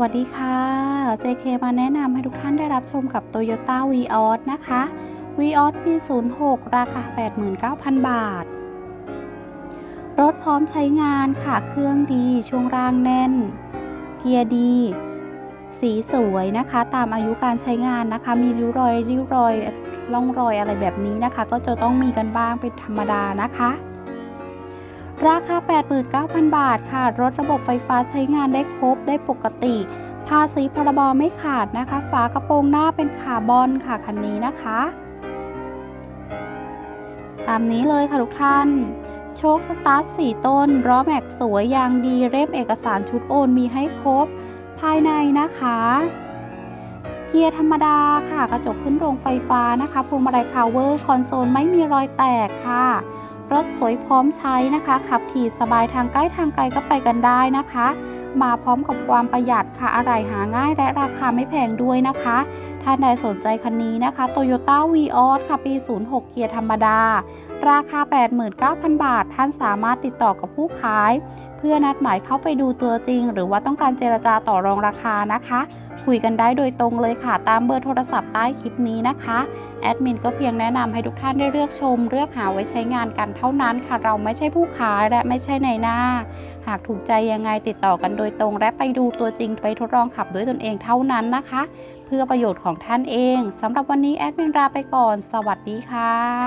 วัสดีค่ะ JK มาแนะนำให้ทุกท่านได้รับชมกับ Toyota Vios นะคะ Vios P06 ราคา 89,000 บาท รถพร้อมใช้งานค่ะ เครื่องดี ช่วงล่างแน่น เกียร์ดี สีสวยนะคะ ตามอายุการใช้งานนะคะ มีริ้วรอย ริ้วรอย ร่องรอยอะไรแบบนี้นะคะ ก็จะต้องมีกันบ้างเป็นธรรมดานะคะ ราคา 89,000 บาทค่ะ รถระบบไฟฟ้าใช้งานได้ครบได้ปกติ ภาษีพรบไม่ขาดนะคะ ฝากระโปรงหน้าเป็นคาร์บอนค่ะคันนี้นะคะ ตามนี้เลยค่ะทุกท่าน โชคสตาร์ท4ต้นล้อแม็กสวยยางดีเล่มเอกสารชุดโอนมีให้ครบ ภายในนะคะเกียร์ธรรมดาค่ะ กระจกขึ้นโรงไฟฟ้านะคะพวงมาลัยพาวเวอร์ คอนโซลไม่มีรอยแตกค่ะ รถสวยพร้อมใช้นะคะ ขับขี่สบายทางใกล้ทางไกลก็ไปกันได้นะคะ มาพร้อมกับความประหยัดค่ะอะไรหาง่ายและราคาไม่แพงด้วยนะคะ ท่านใดสนใจคันนี้นะคะ Toyota Vios ค่ะปี 06 เกียร์ธรรมดา ราคา 89,000 บาท ท่านสามารถติดต่อกับผู้ขาย เพื่อนัดหมายเข้าไปดูตัวจริง หรือว่าต้องการเจรจาต่อรองราคานะคะ คุยกันได้โดยตรงเลยค่ะ ตามเบอร์โทรศัพท์ใต้คลิปนี้นะคะแอดมินก็เพียงแนะนำให้ทุกท่านได้เลือกชม เลือกหาไว้ใช้งานกันเท่านั้นค่ะ เราไม่ใช่ผู้ขายและไม่ใช่ในหน้า หากถูกใจยังไงติดต่อกันโดยตรง และไปดูตัวจริงไปทดลองขับด้วยตนเองเท่านั้นนะคะ เพื่อประโยชน์ของท่านเองสำหรับวันนี้แอดมินลาไปก่อน สวัสดีค่ะ